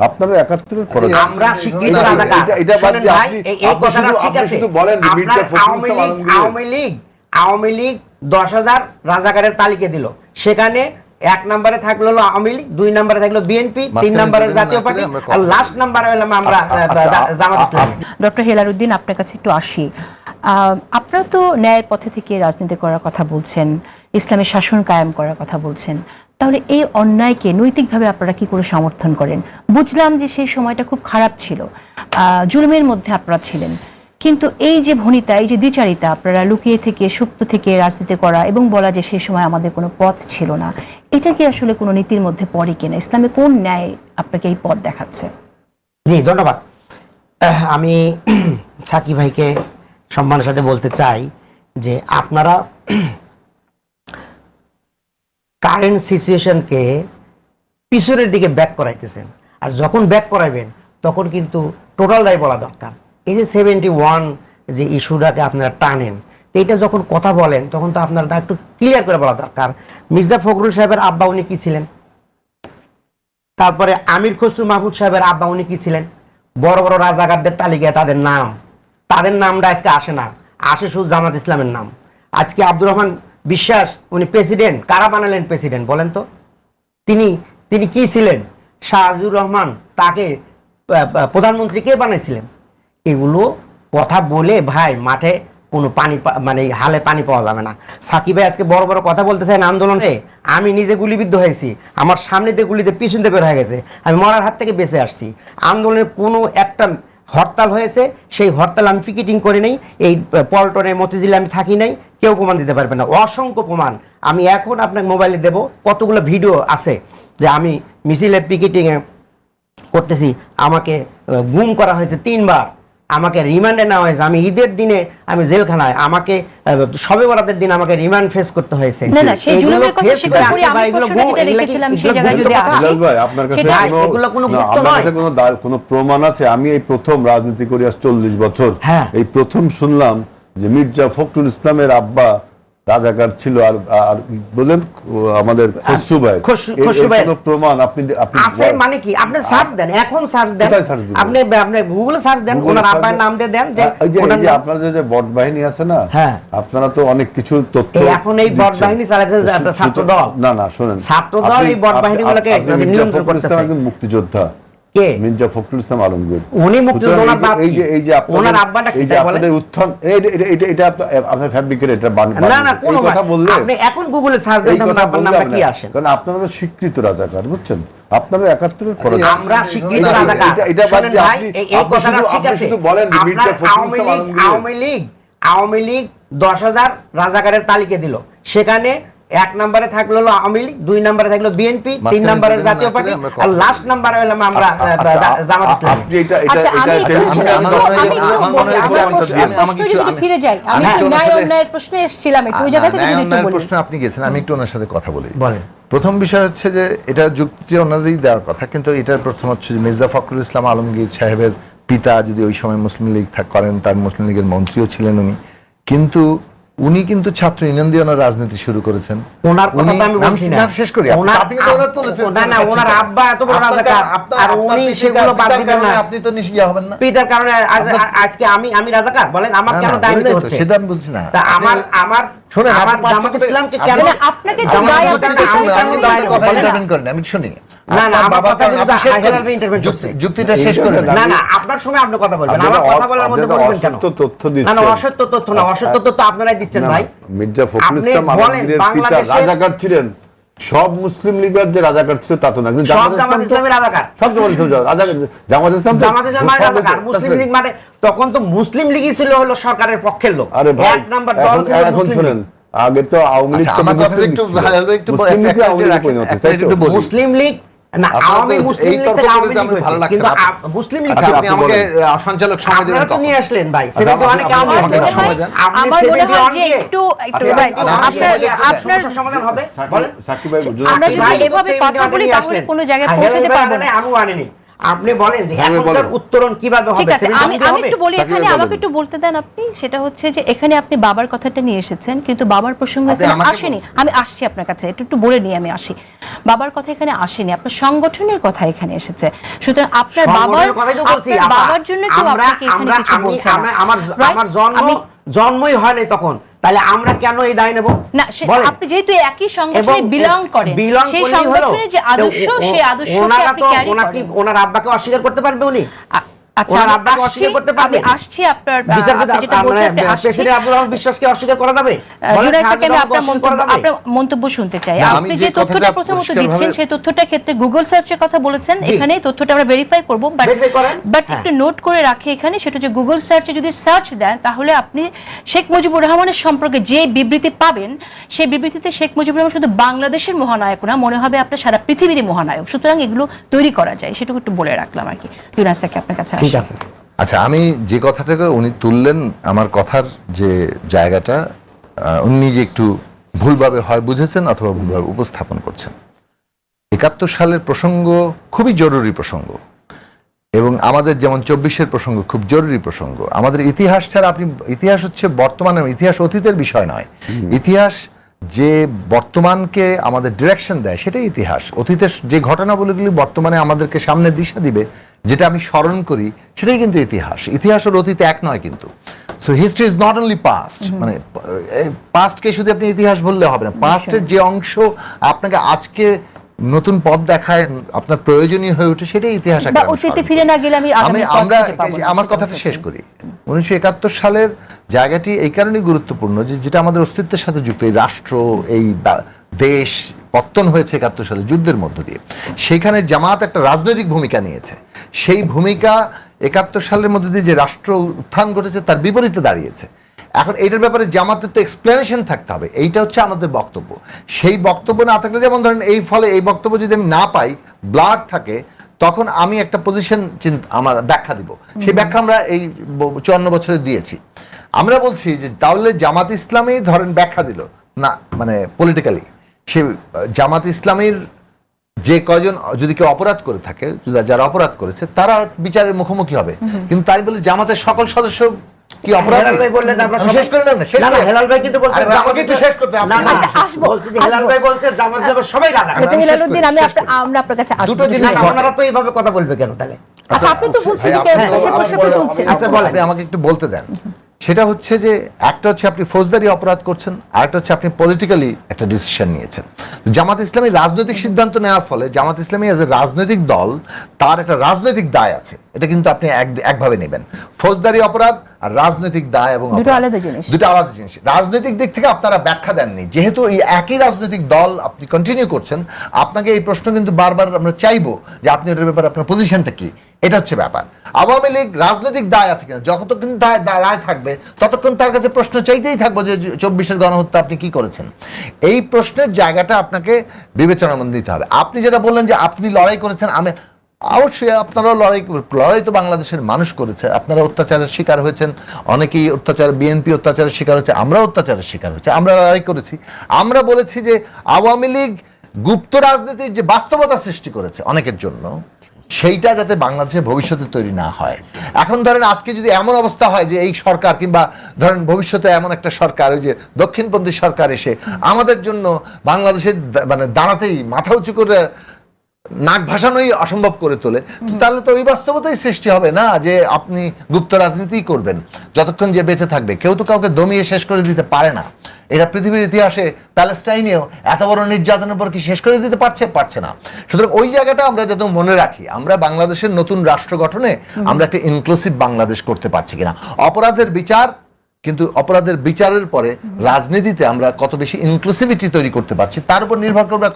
আপনারা একাত্তরের পরে আমরা স্বীকৃত রাজাকার। এটা- এটা বাদ দিয়ে আপনি- এই- এই কথাটা ঠিক আছে। শুধু বলেন মির্জা আপনার ফখরুল আওয়ামী লীগ আওয়ামী লীগ দশ হাজার রাজাকারের তালিকা দিল। সেখানে এক নম্বরে থাকল হলো আওয়ামী লীগ দুই নম্বরে থাকল বিএনপি তিন নম্বরে জাতীয় পার্টি আর লাস্ট নম্বরে হলাম আমরা আহ, আচ্ছা, জা- জামাত ইসলামী। ডক্টর হেলারুদ্দিন আপনার কাছে একটু আসি। আহ, আপনারা তো ন্যায়ের পথে থেকে রাজনীতি করার কথা বলছেন ইসলামের শাসন কায়েম করার কথা বলছেন। তাহলে এই অন্যায়কে নৈতিকভাবে আপনারা কি করে সমর্থন করেন? বুঝলাম যে সেই সময়টা খুব খারাপ ছিল জুলুমের মধ্যে আপনারা ছিলেন। কিন্তু এই যে ভনিতা, এই যে দ্বিচারিতা, আপনারা লুকিয়ে থেকে, সুপ্ত থেকে রাজনীতি করা এবং বলা যে সেই সময় আমাদের কোনো পথ ছিল না, এটা কি আসলে কোনো নীতির মধ্যে পড়ে কিনা? ইসলামে কোন ন্যায় আপনাকে এই পথ দেখাচ্ছে? জি, ধন্যবাদ। আমি সাকি ভাইকে সম্মানের সাথে বলতে চাই যে আপনারা কারেন্ট সিচুয়েশনকে পিছনের দিকে ব্যাক করাইতেছেন। আর যখন ব্যাক করাইবেন, তখন কিন্তু টোটাল দায় বলা দরকার। এই যে সেভেন্টি ওয়ান যে ইস্যুটাকে আপনারা টানেন, তো এটা যখন কথা বলেন, তখন তো আপনারা একটু ক্লিয়ার করে বলা দরকার। মির্জা ফখরুল সাহেবের আব্বা উনি কি ছিলেন? তারপরে আমির খসরু মাহমুদ সাহেবের আব্বা উনি কি ছিলেন? বড় বড় রাজাকারদের তালিকায় তাদের নাম। তাদের নামটা আজকে আসে না। আসে শুধু জামাত ইসলামের নাম। আজকে আব্দুর রহমান বিশ্বাস, উনি প্রেসিডেন্ট কারা বানালেন প্রেসিডেন্ট বলেন তো? তিনি তিনি কি ছিলেন? শাহজুর রহমান তাকে প্রধানমন্ত্রী কে বানাইছিলেন? এগুলো কথা বলে ভাই মাঠে কোনো পানি মানে হালে পানি পাওয়া যাবে না। সাকিব ভাই আজকে বড় বড় কথা বলতে চান আন্দোলনে, আমি নিজে গুলিবিদ্ধ হয়েছি, আমার সামনে দিয়ে গুলিতে পিছন দিয়ে বের হয়ে গেছে, আমি মরার হাত থেকে বেঁচে আসছি। আন্দোলনের কোনো একটা হরতাল হয়েছে, সেই হরতাল আমি পিকেটিং করে নেই, এই পল্টনে মতিঝিলে আমি থাকি নাই কেউ প্রমাণ দিতে পারবে না। অসংখ্য প্রমাণ। আমি এখন আপনাকে মোবাইলে দেব কতগুলো ভিডিও আছে যে আমি মিছিলে পিকেটিংয়ে করতেছি আমাকে গুম করা হয়েছে তিনবার। আমাকে রিমান্ডে নেওয়া হয়েছে। আমি ঈদের দিনে আমি জেলখানায় আমাকে সবে বরাতের দিন আমাকে রিমান্ড ফেস করতে হয়েছে। কোনো প্রমাণ আছে? আমি এই প্রথম রাজনীতি করি আজ চল্লিশ বছর হ্যাঁ। এই প্রথম শুনলাম যে মির্জা ফখরুল ইসলামের আব্বা রাজাকার ছিল আর আর বলেন আমাদের খসরু ভাই খসরু- ভাই। প্রমাণ আপনি আপনি আছে মানে কি আপনি সার্চ দেন এখন সার্চ দেন? আপনি আপনি গুগলে সার্চ দেন ওনার আব্বার নাম দিয়ে দেন যে ওনার যে আপনাদের যে বট বাহিনী আছে না হ্যাঁ। আপনারা তো অনেক কিছু তথ্য এখন এই বট। বাহিনী একটা ছাত্র দল। না না শুনেন ছাত্র দল এই বট বাহিনীগুলোকে নিয়ন্ত্রণ করতেছে। মুক্তিযোদ্ধা কে? মির্জা ফখরুল ইসলাম আলমগীর। উনি মুক্তিযোদ্ধা, বাপ। এই যে এই যে ওনার আব্বাটা কি এই বলেন? উত্থান এটা- এটা- এটা আপনার আপনার ফ্যাব্রিকের এটা বান- না না বান- কথা বললে আপনি এখন গুগলে সার্চ দেন আপনার বললে নামটা কি আসে? কারণ আপনারা স্বীকৃত রাজাকার বুঝছেন? আপনারা একাত্তরের পরে আমরা স্বীকৃত রাজাকার। এটা- এটা বাদ দিয়ে আপনি- এই এই কথাটা ঠিক আছে। শুধু বলেন মির্জা ফখরুল ইসলাম লীগ আওয়ামী লীগ আওয়ামী লীগ দশ হাজার রাজাকারের তালিকা দিল। সেখানে এক নম্বরে থাকল হলো আওয়ামী লীগ দুই নম্বরে থাকল বিএনপি তিন নম্বরে জাতীয় পার্টি আর লাস্ট নম্বরে হলাম আমরা জামাত ইসলাম। আচ্ছা মনে হয় মনে হয় ফিরে যাই আমি ন্যায় অন্যায়ের প্রশ্নে এসেছিলাম একটু ওই জায়গা থেকে যদি একটু বলি। প্রশ্নে আপনি গেছেন আমি একটু ওনার সাথে কথা বলি। বলেন। প্রথম বিষয় হচ্ছে যে এটা যুক্তি ওনারই দেওয়ার কথা কিন্তু এটার প্রথম হচ্ছে যে মির্জা ফখরুল ইসলাম আলমগীর সাহেবের পিতা যদি ওই সময় মুসলিম লীগ থাক করেন তার মুসলিম লীগের মন্ত্রীও ছিলেন উনি। কিন্তু উনি কিন্তু ছাত্র ইউনিয়ন দিয়ে ওনার রাজনীতি শুরু করেছেন। ওনার কথা তো আমি বলছি না। শেষ করি। আপনি তো ওনার তুলেছেন। না না ওনার আব্বা এত বড় রাজাকার আর উনি সেগুলো বাদ দিবেন না। কারণে আপনি তো নিশ্চয় হবেন না। পিতার কারণে আজকে আমি আমি রাজাকার বলেন আমার কেন না, দায় নিতে হচ্ছে? সেটা আমি বলছি না। তা আমার আমার শোনেন, আমার জামাত ইসলামকে কেন আপনাকে তো দায় আমি শুনি। না, না, আমার কথা কারণ কিন্তু আপনি শেষ আইহার করেন। আলভী intervene করছে। যুক্তি- যুক্তিটা শেষ করেন। না না আপনার সঙ্গে আপনি কথা বলবেন আমার কথা বলার মধ্যে বলবেন কেন? তথ্য না না অসত্য তথ্য না অসত্য তথ্য আপনারাই দিচ্ছেন ভাই। মির্জা ফখরুল ইসলাম আলমগীরের পিতা রাজাকার ছিলেন। সব মুসলিম লীগের যে রাজাকার ছিল তা তো না কিন্তু সব জামাত জামাত ইসলাম তো- ইসলামের রাজাকার। সব জামাত ইসলাম রাজাকার জামাত ইসলাম জামাত ইসলাম মানে রাজাকার। মুসলিম লীগ মানে তখন তো মুসলিম লীগই ছিল হলো সরকারের পক্ষের লোক। এক নাম্বার দল এখন- ছিল মুসলিম শুনেন লীগ। আগে তো আওয়ামী লীগ আচ্ছা, তো মুসলিম একটু একটু লীগে না আওয়ামী মুসলিম কিন্তু মুসলিম লীগ আপনি আমাকে সঞ্চালক? নিয়ে আসলেন ভাই আচ্ছা, 71 আপনি- কেমন আপনি আসলেন আমাকে ভাই? সময় দেন। আপনি আমার মনে হয় যে একটু একটু আচ্ছা, ভাই, আপনার আপনার সমাধান হবে বলেন সাকিব ভাই আমরা যদি এভাবে কথা বলি তাহলে কোনো জায়গায় হ্যাঁ, পৌঁছাতে পারব না। আমিও আনিনি আপনি বলেন যে হ্যাঁ, এখনকার উত্তরণ কীভাবে ঠিক হবে? আছে আমি আমি একটু বলি এখানে আমাকে একটু বলতে দেন আপনি সেটা হচ্ছে যে এখানে আপনি বাবার কথাটা নিয়ে এসেছেন কিন্তু বাবার প্রসঙ্গ এখানে আসেনি। আমি আসছি আপনার কাছে একটু একটু বলে নিয়ে আমি আসি। বাবার কথা এখানে আসেনি আপনার সংগঠনের কথা এখানে এসেছে। সুতরাং আপনার বাবার সংগঠনের কথাই তো বলছি বাবার জন্য কেউ আমরা আপনাকে এখানে আমরা কিছু আমি বলছে আমার আমার জন্ম জন্মই হয় নাই তখন। তাহলে আমরা কেন এই দায় নেব? না আপনি যেহেতু একই সংগঠনে বিলং করেন বিলং সেই সংগঠনের যে আদর্শ সেই আদর্শকে আপনি ক্যারি করেন। ওনার আব্বাকে অস্বীকার করতে পারবে উনি? আ- ওনার আমি আব্বাকে আসছি? অস্বীকার করতে পারবে? আমি আসছি আপনার আহ, বিচারপতি আপনি যেটা বলছেন আপনি আসছি। প্রেসিডেন্ট আব্দুল রহমান বিশ্বাসকে অস্বীকার করা যাবে? আহ, বলেন, জুনায়েদ শাহজাহান সাকিব, আমি আব্বাকে আপনার মন্তব্য করা যাবে? আপনার মন্তব্য শুনতে চাই। আপনি যে যে তথ্যটা প্রথমত দিচ্ছেন সেই তথ্যটার ক্ষেত্রে গুগল সার্চের কথা বলেছেন। এখানে তথ্যটা আমরা ভেরিফাই করব বাট বাট। একটু নোট করে রাখি এখানে সেটা যে গুগল সার্চে যদি সার্চ দেন তাহলে আপনি শেখ মুজিবুর রহমানের সম্পর্কে যে বিবৃতি পাবেন সেই বিবৃতিতে শেখ মুজিবুর রহমান শুধু বাংলাদেশের মহানায়ক না মনে হবে আপনার সারা পৃথিবীরই মহানায়ক। সুতরাং এগুলো তৈরি করা যায় সেটুকু একটু বলে রাখলাম আর কি। আপনার কাছে ঠিক আছে। আচ্ছা আমি যে কথাটাকে উনি তুললেন আমার কথার যে জায়গাটা উনি নিজে একটু ভুলভাবে হয় বুঝেছেন অথবা ভুলভাবে উপস্থাপন করছেন। একাত্তর সালের প্রসঙ্গ খুবই জরুরি প্রসঙ্গ এবং আমাদের যেমন চব্বিশের প্রসঙ্গ খুব জরুরি প্রসঙ্গ। আমাদের ইতিহাস ছাড়া আপনি ইতিহাস হচ্ছে বর্তমানের ইতিহাস অতীতের বিষয় নয়। ইতিহাস যে বর্তমানকে আমাদের ডিরেকশন দেয় সেটাই ইতিহাস। অতীতের যে ঘটনাবলীগুলি বর্তমানে আমাদেরকে সামনে দিশা দিবে যেটা আমি স্মরণ করি সেটাই কিন্তু ইতিহাস। ইতিহাস হল অতীতে এক নয় কিন্তু। So history is not only past মানে পাস্টকে শুধু আপনি ইতিহাস বললে হবে না। পাস্টের যে অংশ আপনাকে আজকে নতুন পথ দেখায় আপনার প্রয়োজনীয় হয়ে ওঠে সেটাই ইতিহাস অতীতে ফিরে না গেলে আমি আমি আমরা আমার কথাটা শেষ করি। উনিশশো একাত্তর সালের জায়গাটি এই কারণেই গুরুত্বপূর্ণ যে যেটা আমাদের অস্তিত্বের সাথে যুক্ত এই রাষ্ট্র এই দেশ পত্তন হয়েছে একাত্তর সালে যুদ্ধের মধ্য দিয়ে। সেখানে জামাত একটা রাজনৈতিক ভূমিকা নিয়েছে। সেই ভূমিকা একাত্তর সালের মধ্যে দিয়ে যে রাষ্ট্র উত্থান ঘটেছে তার বিপরীতে দাঁড়িয়েছে। এখন এইটার ব্যাপারে জামাতের তো এক্সপ্লেনেশন থাকতে হবে। এইটা হচ্ছে আমাদের বক্তব্য। সেই বক্তব্য না থাকলে যেমন ধরেন এই ফলে এই বক্তব্য যদি আমি না পাই ব্লাড থাকে তখন আমি একটা পজিশন চিন্তা আমার ব্যাখ্যা দিব। সেই ব্যাখ্যা আমরা এই চুয়ান্ন বছরে দিয়েছি। আমরা বলছি যে তাহলে জামাত ইসলামী ধরেন ব্যাখ্যা দিল। না মানে পলিটিক্যালি সে জামাত ইসলামীর যে কয়জন যদি কেউ অপরাধ করে থাকে যারা অপরাধ করেছে তারা বিচারের মুখোমুখি হবে। কিন্তু তাই বলে জামাতের সকল সদস্য কি অপরাধ? হেলাল ভাই বললেন আপনারা শেষ করে দেন না, শেষ না, না, হেলাল ভাই কিন্তু বলছেন জামাত আমাকে শেষ করতে হবে, না, আপনি না, আচ্ছা, আসব, বলছি হেলাল ভাই বলছেন জামাত যাবে সবাই রাখা এটা হেলালউদ্দিন আমি আপনার- আমরা আপনার কাছে আসব। দুটো জিনিস। ওনারা তো এইভাবে কথা বলবে কেন তাহলে? আচ্ছা আপনি তো বলছেন যে প্রশ্ন তুলছেন আচ্ছা, বলেন। আমাকে একটু বলতে দেন। সেটা হচ্ছে যে একটা হচ্ছে আপনি ফৌজদারি অপরাধ করছেন আর একটা হচ্ছে আপনি পলিটিক্যালি একটা ডিসিশন নিয়েছেন। জামাত ইসলামী রাজনৈতিক সিদ্ধান্ত নেওয়ার ফলে জামাত ইসলামী এজ এ রাজনৈতিক দল তার একটা রাজনৈতিক দায় আছে। এটা কিন্তু আপনি এক- একভাবে নেবেন। ফৌজদারি অপরাধ আর রাজনৈতিক দায় এবং দুটো আলাদা জিনিস। দুটো আলাদা জিনিস। রাজনৈতিক দিক থেকে আপনারা ব্যাখ্যা দেননি। যেহেতু এই একই রাজনৈতিক দল আপনি কন্টিনিউ করছেন আপনাকে এই প্রশ্ন কিন্তু বারবার আমরা চাইব যে আপনি এটার ব্যাপারে আপনার পজিশনটা কি। এটা হচ্ছে ব্যাপার। আওয়ামী লীগ রাজনৈতিক দায় আছে কিনা? যতক্ষণ রায় থাকবে, ততক্ষণ তার কাছে প্রশ্ন চাইতেই থাকব যে চব্বিশের গণহত্যা আপনি কি করেছেন। এই প্রশ্নের জায়গাটা আপনাকে বিবেচনা মধ্যে দিতে হবে। আপনি যেটা বললেন যে আপনি লড়াই করেছেন, আমি অবশ্যই আপনারাও লড়াই লড়াই তো বাংলাদেশের মানুষ করেছে। আপনারা অত্যাচারের শিকার হয়েছেন, অনেকেই অত্যাচার বিএনপি অত্যাচারের শিকার হয়েছে আমরা অত্যাচারের শিকার হয়েছে, আমরা লড়াই করেছি। আমরা বলেছি যে আওয়ামী লীগ গুপ্ত রাজনীতির যে বাস্তবতা সৃষ্টি করেছে অনেকের জন্য সেইটা যাতে বাংলাদেশের ভবিষ্যতে তৈরি না হয়। এখন ধরেন আজকে যদি এমন অবস্থা হয় যে এই সরকার কিংবা ধরেন ভবিষ্যতে এমন একটা সরকার, ওই যে দক্ষিণপন্থী সরকার এসে আমাদের জন্য বাংলাদেশের মানে দাঁড়াতেই মাথা উঁচু করে নাক ভাসানোই অসম্ভব করে তোলে। তাহলে তো ওই বাস্তবতাই সৃষ্টি হবে না যে আপনি গুপ্ত রাজনীতি করবেন। যতক্ষণ যে বেঁচে থাকবে, কেউ তো কাউকে দমিয়ে শেষ করে দিতে পারে না। এটা পৃথিবীর ইতিহাসে প্যালেস্টাইনেও এত বড় নির্যাতনের পর কি শেষ করে দিতে পারছে? পারছে না। সুতরাং ওই জায়গাটা আমরা যাতে মনে রাখি, আমরা বাংলাদেশের নতুন রাষ্ট্র গঠনে আমরা একটা ইনক্লুসিভ বাংলাদেশ করতে পারছি কিনা। অপরাধের বিচার, কিন্তু অপরাধের বিচারের পরে রাজনীতিতে আমরা কত বেশি ইনক্লুসিভিটি তৈরি করতে পারছি, তার উপর নির্ভর করবে